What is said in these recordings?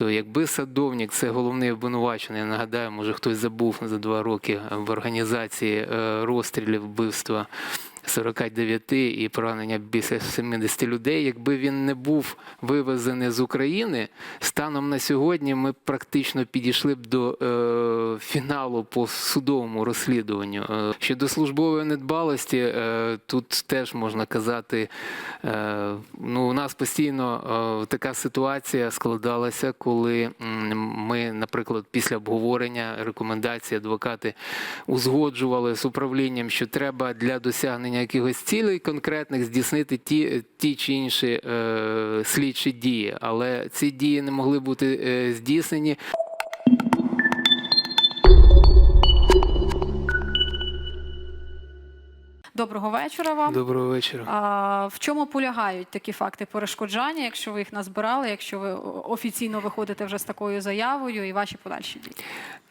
То якби садовник це головний обвинувачений, нагадаю, може хтось забув за два роки в організації е, розстрілів вбивства 49 і поранення більше 70 людей. Якби він не був вивезений з України, станом на сьогодні ми практично підійшли б до е, фіналу по судовому розслідуванню. Е, щодо службової недбалості, е, тут теж можна казати, е, ну у нас постійно е, така ситуація складалася, коли ми, наприклад, після обговорення рекомендацій адвокати узгоджували з управлінням, що треба для досягнення якихось цілей конкретних здійснити ті, ті чи інші е, слідчі дії, але ці дії не могли бути е, здійснені. Доброго вечора вам. Доброго вечора. А, в чому полягають такі факти перешкоджання, якщо ви їх назбирали, якщо ви офіційно виходите вже з такою заявою і ваші подальші дії?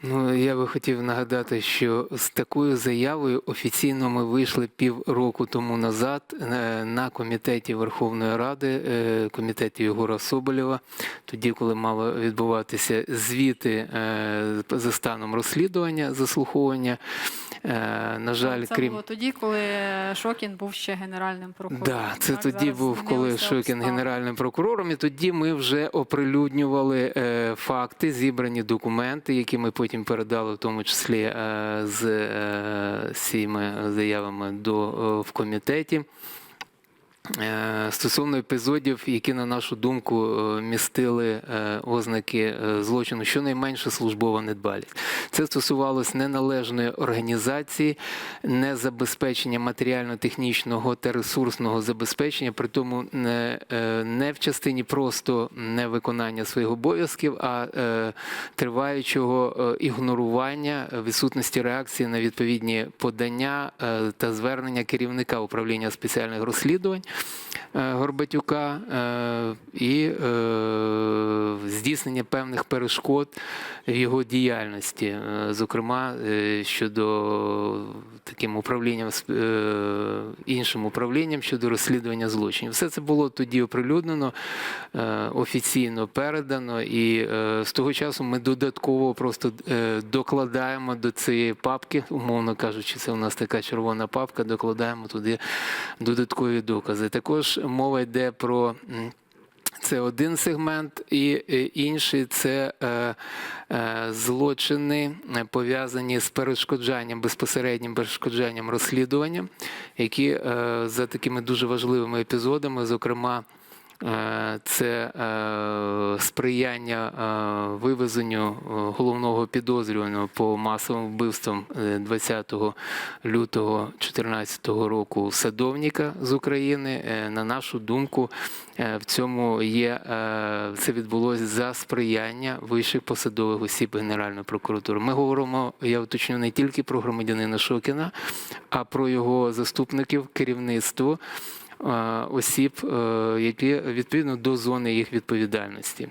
Ну, я би хотів нагадати, що з такою заявою офіційно ми вийшли півроку тому назад е, на комітеті Верховної Ради, е, комітеті Єгора Соболєва, тоді, коли мало відбуватися звіти е, за станом розслідування, заслуховування. На жаль, Це крім було тоді, коли Шокін був ще генеральним прокурором. Да, це так? тоді був коли Шокін обставини. генеральним прокурором, і тоді ми вже оприлюднювали е, факти, зібрані документи, які ми потім передали, в тому числі е, з е, цими заявами до е, в комітеті. Е, Стосовно епізодів, які, на нашу думку, е, містили е, ознаки злочину, щонайменше службова недбалість. Це стосувалось неналежної організації, незабезпечення матеріально-технічного та ресурсного забезпечення, при тому не, в частині просто невиконання своїх обов'язків, а триваючого ігнорування відсутності реакції на відповідні подання та звернення керівника управління спеціальних розслідувань Горбатюка е, і е, здійснення певних перешкод в його діяльності, е, зокрема е, щодо таким управлінням е, іншим управлінням щодо розслідування злочинів. Все це було тоді оприлюднено, е, офіційно передано, і е, з того часу ми додатково просто докладаємо до цієї папки, умовно кажучи, це у нас така червона папка, докладаємо туди додаткові докази. Також мова йде про. Це один сегмент, і е, інший це е, е, злочини пов'язані з перешкоджанням, безпосереднім перешкоджанням розслідування, які за такими дуже важливими епізодами, зокрема. Е, Це е, сприяння е, вивезенню головного підозрюваного по масовим вбивствам е, 20 лютого 2014 року садовника з України. На нашу думку, в цьому є це відбулося за сприяння вищих посадових осіб Генеральної прокуратури. Ми говоримо, я уточню, не тільки про громадянина Шокіна, а про його заступників, керівництво осіб, е, які відповідно до зони їх відповідальності.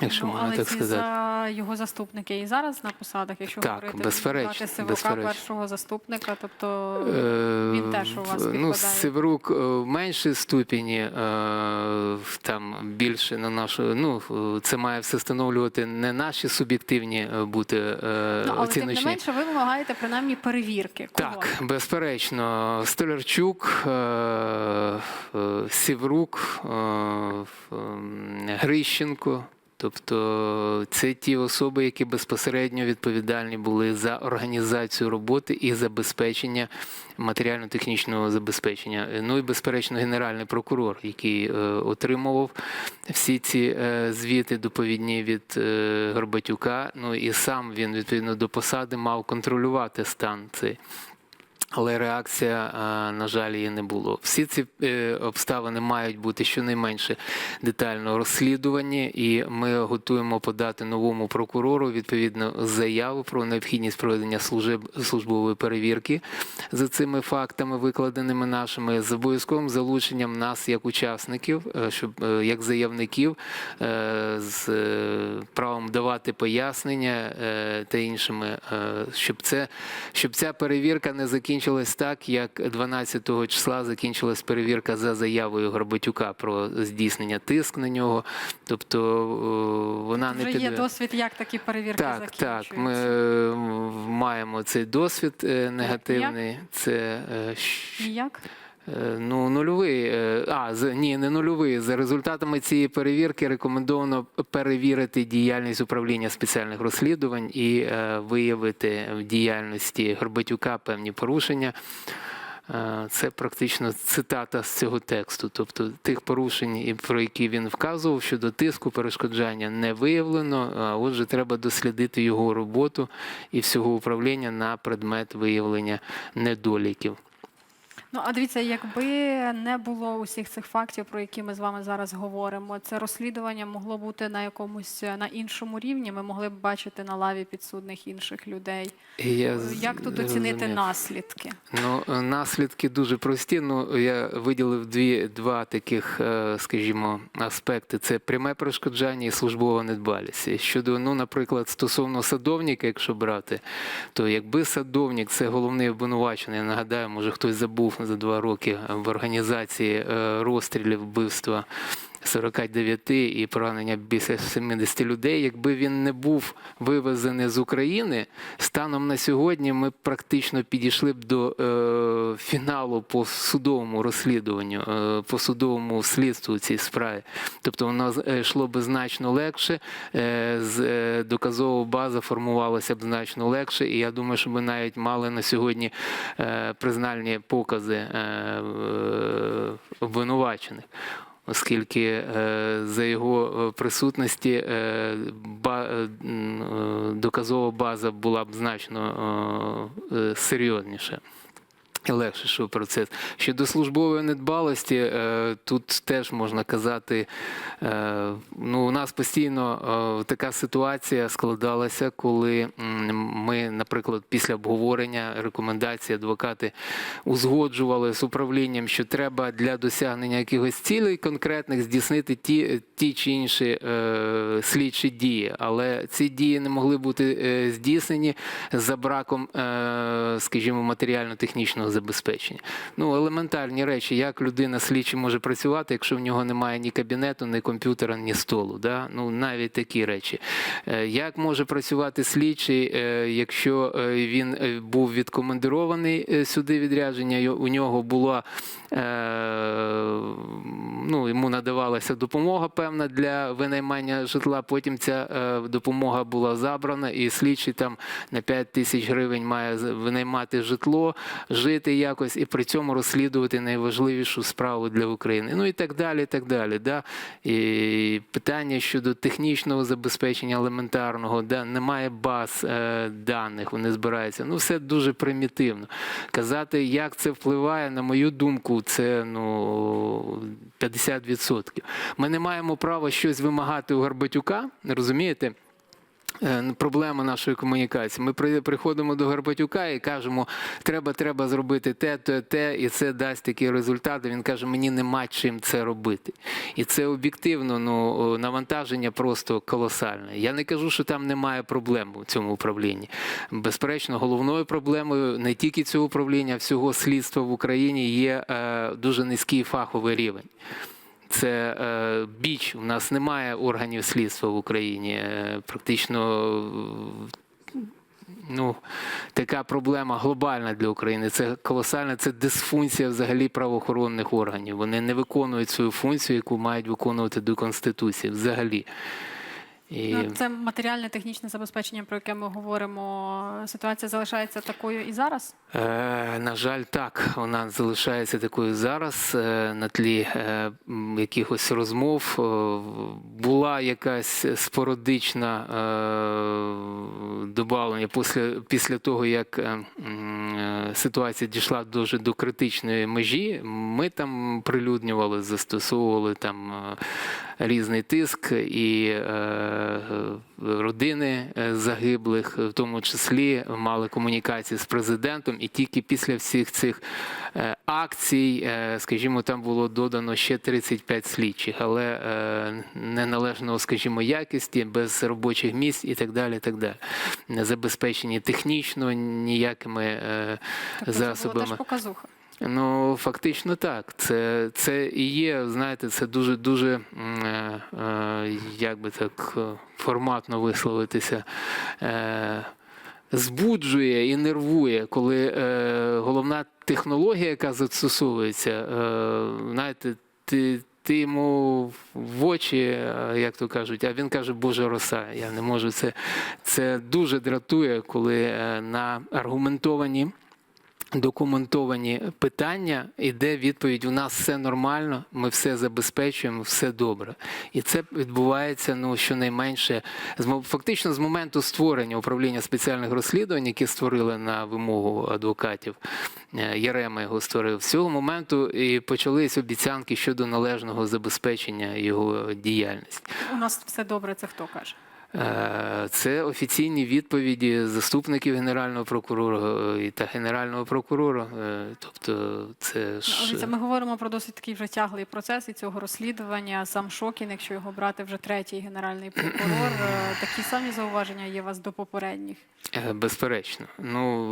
Якщо Ну, можна але так ці сказати. за його заступники і зараз на посадах, якщо Так, говорити безперечно, СВК безперечно. першого заступника, тобто Е, він теж у вас Ну, підпадає. Северук е, в меншій ступені, е, там більше на нашу. Ну, е, це має все встановлювати не наші суб'єктивні е, бути е, ну, але тим не менше ви вимагаєте принаймні перевірки. Кого? Так, безперечно, Столярчук, е, е, Сіврук, е, Грищенко. Тобто це ті особи, які безпосередньо відповідальні були за організацію роботи і забезпечення матеріально-технічного забезпечення. Ну і безперечно, генеральний прокурор, який е, отримував всі ці е, звіти доповідні від е, Горбатюка. Ну і сам він відповідно до посади мав контролювати стан цей. Але реакція, на жаль, її не було. Всі ці е, обставини мають бути щонайменше детально розслідувані, і ми готуємо подати новому прокурору відповідно заяву про необхідність проведення службової перевірки за цими фактами, викладеними нашими, з обов'язковим залученням нас як учасників, е, щоб е, як заявників е, з е, правом давати пояснення е, та іншими, е, щоб це щоб ця перевірка не закінчилася закінчилась так, як 12 числа закінчилась перевірка за заявою Горбатюка про здійснення тиск на нього. Тобто вона вона не Вже є досвід, як такі перевірки так, закінчуються. так. Ми е, маємо цей досвід негативний. негативний. Це е, Ніяк? Е, Ну, нульовий. е, А, з- ні, не нульовий. За результатами цієї перевірки рекомендовано перевірити діяльність управління спеціальних розслідувань і е, виявити в діяльності Горбатюка певні порушення. Е, Це практично цитата з цього тексту. Тобто тих порушень, про які він вказував щодо тиску, перешкоджання не виявлено. А отже, треба дослідити його роботу і всього управління на предмет виявлення недоліків. Ну, а дивіться, якби не було усіх цих фактів, про які ми з вами зараз говоримо, це розслідування могло бути на якомусь е, на іншому рівні. Ми могли б бачити на лаві підсудних інших людей. Я Як тут оцінити розумію. наслідки? Ну, е, наслідки дуже прості. Ну, я виділив дві, два таких, е, скажімо, аспекти: це пряме перешкоджання і службова недбалість. Щодо, ну, наприклад, стосовно садовника, якщо брати, то якби садовник це головний обвинувачений, я нагадаю, може хтось забув за два роки в організації е, розстрілів вбивства. 49 і поранення більше 70 людей. Якби він не був вивезений з України, станом на сьогодні ми практично підійшли б до е, фіналу по судовому розслідуванню, е, по судовому слідству цій справі. Тобто воно е, йшло б значно легше, е, з, е, доказова база формувалася б значно легше, і я думаю, що ми навіть мали на сьогодні е, признальні покази е, е, обвинувачених оскільки е, за його е, присутності е, доказова база була б значно серйозніша. Йшов процес. Щодо службової недбалості, е, тут теж можна казати, е, ну, у нас постійно е, така ситуація складалася, коли ми, наприклад, після обговорення рекомендацій адвокати узгоджували з управлінням, що треба для досягнення якихось цілей конкретних здійснити ті, ті чи інші слідчі дії. Але ці дії не могли бути здійснені за браком, скажімо, матеріально-технічного забезпечення. Ну, елементарні речі, як людина слідчий може працювати, якщо в нього немає ні кабінету, ні комп'ютера, ні столу. Да? Ну, навіть такі речі. Е, Як може працювати слідчий, е, якщо е, він був відкомандирований сюди відрядження, у нього була ну, йому надавалася допомога певна для винаймання житла. Потім ця е, допомога була забрана, і слідчий там на 5 тисяч гривень має винаймати житло, жити якось і при цьому розслідувати найважливішу справу для України. Ну і так далі. так далі. Да? І питання щодо технічного забезпечення елементарного, да? немає баз е, даних, вони збираються. Ну, все дуже примітивно. Казати, як це впливає, на мою думку, це ну 50%. Ми не маємо права щось вимагати у Горбатюка, розумієте? Е, Проблема нашої комунікації. Ми приходимо до Горбатюка і кажемо, треба, треба зробити те, те, те, і це дасть такі результати. Він каже, мені нема чим це робити. І це об'єктивно ну, навантаження просто колосальне. Я не кажу, що там немає проблем у цьому управлінні. Безперечно, головною проблемою не тільки цього управління, а всього слідства в Україні є е, дуже низький фаховий рівень. Це е, біч. У нас немає органів слідства в Україні. Е, практично ну, така проблема глобальна для України. Це колосальна, це дисфункція взагалі правоохоронних органів. Вони не виконують свою функцію, яку мають виконувати до Конституції взагалі. І... Ну, це матеріальне технічне забезпечення, про яке ми говоримо. Ситуація залишається такою і зараз. Е, на жаль, так, вона залишається такою зараз е, на тлі е, якихось розмов. Е, була якась спорадична е, добавлення після, після того, як е, е, ситуація дійшла дуже до критичної межі. Ми там прилюднювали, застосовували там е, різний тиск і е, родини е, загиблих, в тому числі мали комунікації з президентом, і тільки після всіх цих е, акцій, скажімо, там було додано ще 35 слідчих, але неналежного, скажімо, якості, без робочих місць і так далі. Так далі. Не забезпечені технічно ніякими е, Тобто це було засобами. теж показуха. Ну, фактично так. Це, це і є, знаєте, це дуже дуже е, е, як би так е, форматно висловитися. Збуджує і нервує, коли е, головна технологія, яка застосовується, е, знаєте, ти. Ти йому в очі, як то кажуть, а він каже, Боже роса. Я не можу це. Це дуже дратує, коли на аргументовані документовані питання, іде відповідь: у нас все нормально, ми все забезпечуємо, все добре. І це відбувається ну щонайменше фактично з моменту створення управління спеціальних розслідувань, які створили на вимогу адвокатів. е, Ярема його створив. З цього моменту і почались обіцянки щодо належного забезпечення його діяльності. У нас все добре, це хто каже? Е, Це офіційні відповіді заступників генерального прокурора е, та генерального прокурора. Е, Тобто, це Ну, ж дивіться, ми говоримо про досить такий вже тяглий процес і цього розслідування. Сам Шокін, якщо його брати вже третій генеральний прокурор, такі самі зауваження є у вас до попередніх. безперечно. Ну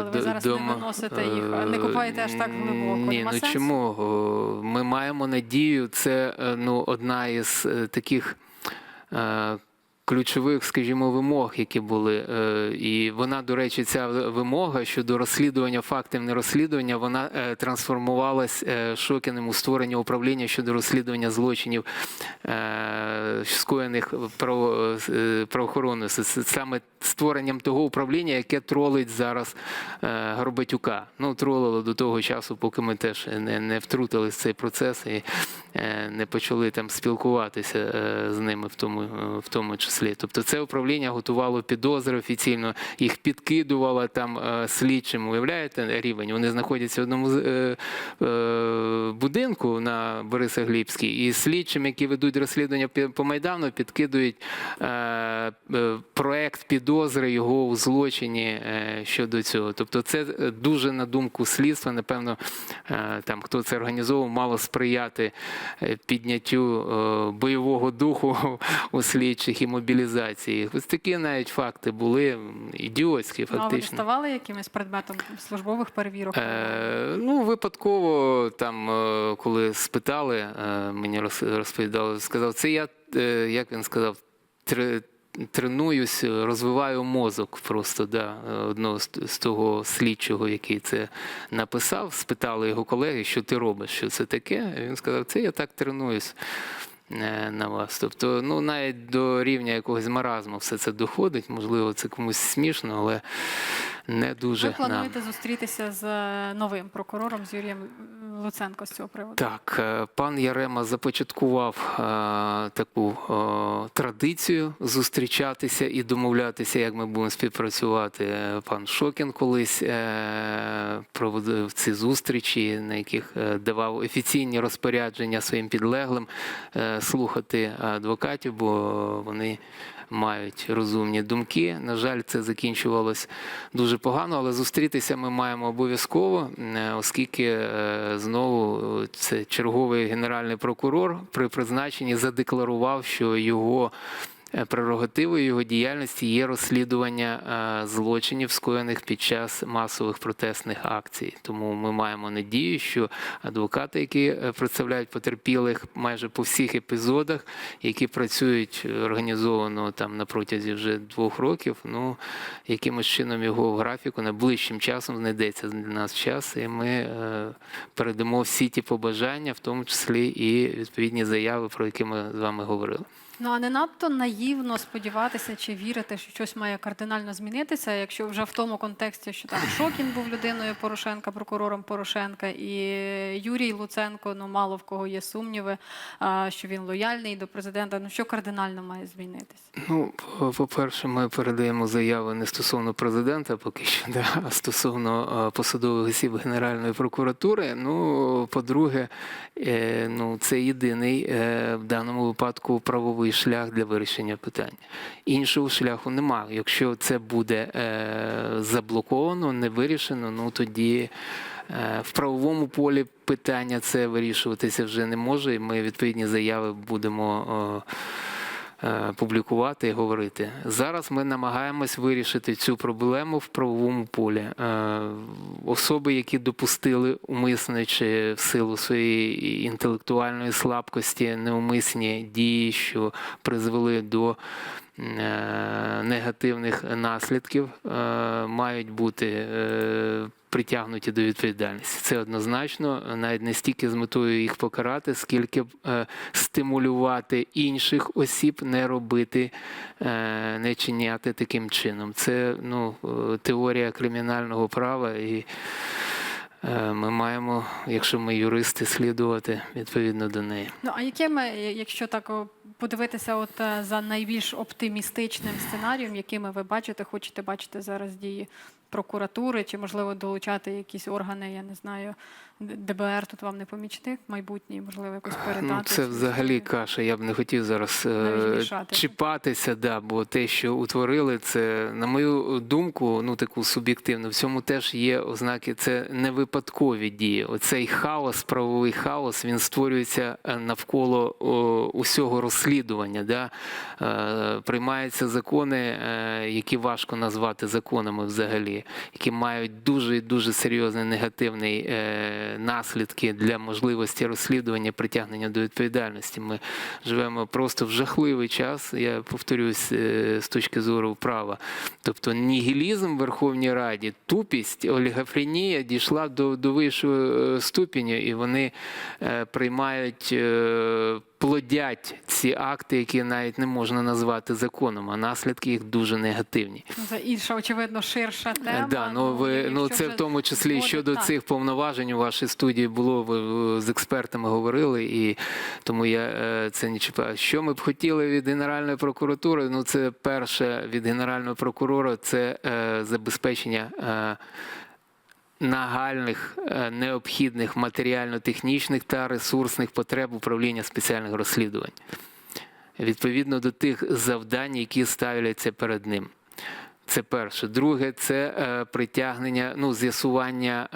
Але ви зараз не виносите їх, не копаєте аж так глибоко. Ні, Нема ну сенсу? чому? Ми маємо надію. Це ну одна із таких. Ключових, скажімо, вимог, які були, Е, і вона, до речі, ця вимога щодо розслідування фактів нерозслідування, вона е, трансформувалась е, Шокіним у створення управління щодо розслідування злочинів, скоєних право- правоохоронною. Саме створенням того управління, яке тролить зараз Горбатюка. Ну, тролило до того часу, поки ми теж не, не втрутились в цей процес і не почали там спілкуватися з ними в тому, в тому числі. Тобто це управління готувало підозри офіційно, їх підкидувало там е, слідчим. Уявляєте рівень? Вони знаходяться в одному е, е, будинку на Бориса Глібській, і слідчим, які ведуть розслідування по Майдану, підкидують проект підозри його у злочині щодо цього. Тобто, це дуже на думку слідства, напевно, там хто це організовував, мало сприяти підняттю бойового духу у слідчих і мобілізації. Ось такі навіть факти були ідіотські, Ну, а ви фактично. ставали якимось предметом службових перевірок? Е, ну, випадково, там, е, коли спитали, е, мені роз- розповідали, сказав, це я, е, як він сказав, тре- тренуюсь, розвиваю мозок просто да, одного з, з того слідчого, який це написав. Спитали його колеги, що ти робиш, що це таке. Він сказав, це я так тренуюсь. Е, На вас. Тобто, ну навіть до рівня якогось маразму все це доходить. Можливо, це комусь смішно, але не дуже Ви нам. плануєте зустрітися з е, новим прокурором, з Юрієм Луценко з цього приводу? Так, е, пан Ярема започаткував е, таку е, традицію зустрічатися і домовлятися, як ми будемо співпрацювати. Пан Шокін колись проводив ці зустрічі, на яких давав офіційні розпорядження своїм підлеглим слухати адвокатів, бо вони мають розумні думки. На жаль, це закінчувалось дуже погано, але зустрітися ми маємо обов'язково, е, оскільки е, знову е, це черговий генеральний прокурор при призначенні задекларував, що його прерогативою його діяльності є розслідування е, злочинів, скоєних під час масових протестних акцій. Тому ми маємо надію, що адвокати, які е, представляють потерпілих майже по всіх епізодах, які працюють е, організовано там на протязі вже двох років, ну якимось чином його графіку найближчим часом знайдеться для нас час, і ми е, передамо всі ті побажання, в тому числі і відповідні заяви, про які ми з вами говорили. Ну а не надто наївно сподіватися чи вірити, що щось має кардинально змінитися, якщо вже в тому контексті, що там Шокін був людиною Порошенка, прокурором Порошенка, і Юрій Луценко, ну мало в кого є сумніви, що він лояльний до президента. Ну що кардинально має змінитися? Ну, по- по-перше, ми передаємо заяви не стосовно президента, поки що, да, а стосовно посадових осіб Генеральної прокуратури. Ну, по-друге, е, ну, це єдиний е, в даному випадку правовий правовий шлях для вирішення питання. Іншого шляху немає. Якщо це буде е, заблоковано, не вирішено, ну тоді е, в правовому полі питання це вирішуватися вже не може, і ми відповідні заяви будемо. Е, Публікувати і говорити зараз. Ми намагаємось вирішити цю проблему в правовому полі. Е, Особи, які допустили умисне чи в силу своєї інтелектуальної слабкості неумисні дії, що призвели до негативних наслідків, е, мають бути е, притягнуті до відповідальності. Це однозначно, навіть не стільки з метою їх покарати, скільки е, стимулювати інших осіб не робити, е, не чиняти таким чином. Це ну, е, теорія кримінального права, і е, ми маємо, якщо ми юристи, слідувати відповідно до неї. Ну а якими, якщо так подивитися, от е, за найбільш оптимістичним сценарієм, якими ви бачите, хочете бачити зараз дії прокуратури, чи можливо долучати якісь органи, я не знаю, ДБР тут вам не помічник майбутній, можливо, якось передати. Ну, це взагалі каша. Я б не хотів зараз е, мішати. чіпатися, да, бо те, що утворили, це, на мою думку, ну таку суб'єктивну, в цьому теж є ознаки, це не випадкові дії. Оцей хаос, правовий хаос, він створюється е, навколо о, усього розслідування. Да? Е, Приймаються закони, е, які важко назвати законами взагалі, які мають дуже дуже серйозний негативний е, наслідки для можливості розслідування, притягнення до відповідальності. Ми живемо просто в жахливий час. Я повторюсь е, з точки зору права. Тобто нігілізм в Верховній Раді, тупість, олігофренія дійшла до, до вищого ступеню, і вони е, приймають. Плодять ці акти, які навіть не можна назвати законом, а наслідки їх дуже негативні. Ну, Це інша, очевидно, ширша Е, тема. Да, ну ви ну це в тому числі зводить, щодо так. цих повноважень у вашій студії було. Ви з експертами говорили, і тому я е, це не чіпаю. Що ми б хотіли від Генеральної прокуратури? Ну, це перше від Генерального прокурора це е, забезпечення. Е, Нагальних е, необхідних матеріально-технічних та ресурсних потреб управління спеціальних розслідувань відповідно до тих завдань, які ставляться перед ним. Це перше. Друге, це е, притягнення, ну, з'ясування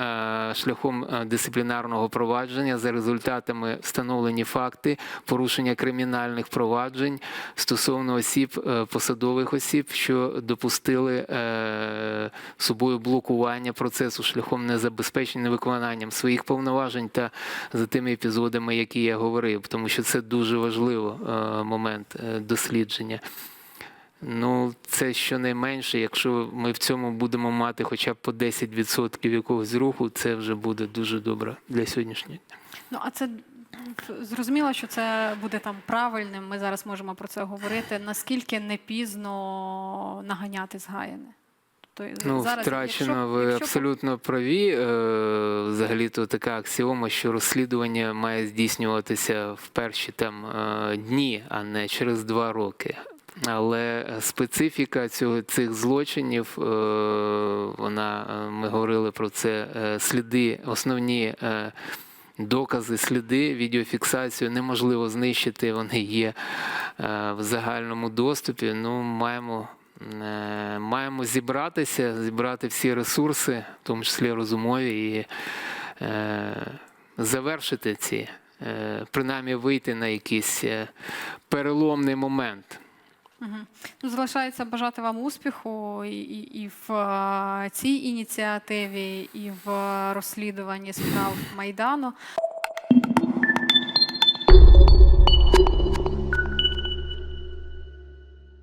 е, шляхом е, дисциплінарного провадження за результатами встановлені факти порушення кримінальних проваджень стосовно осіб, посадових осіб, що допустили собою блокування процесу шляхом незабезпечення невиконанням своїх повноважень та за тими епізодами, які я говорив, тому що це дуже важливо момент дослідження. Ну, це щонайменше, якщо ми в цьому будемо мати хоча б по 10% якогось руху, це вже буде дуже добре для сьогоднішнього. дня. Ну, а це зрозуміло, що це буде там правильним. Ми зараз можемо про це говорити. Наскільки не пізно наганяти згаяне? Тобто, Ну, зараз, втрачено, якщо- ви якщо абсолютно праві. Е, Взагалі-то така аксіома, що розслідування має здійснюватися в перші там е, дні, а не через два роки. Але специфіка цього цих злочинів, е, вона е, ми говорили про це. е, Сліди, основні е, докази, сліди, відеофіксацію неможливо знищити. Вони є е, в загальному доступі. Ну, маємо. Е, Маємо зібратися, зібрати всі ресурси, в тому числі розумові, і е, завершити ці, е, принаймні вийти на якийсь е, переломний момент. Мгм. Ну, залишається бажати вам успіху і, і, і в е, цій ініціативі, і в розслідуванні справ Майдану.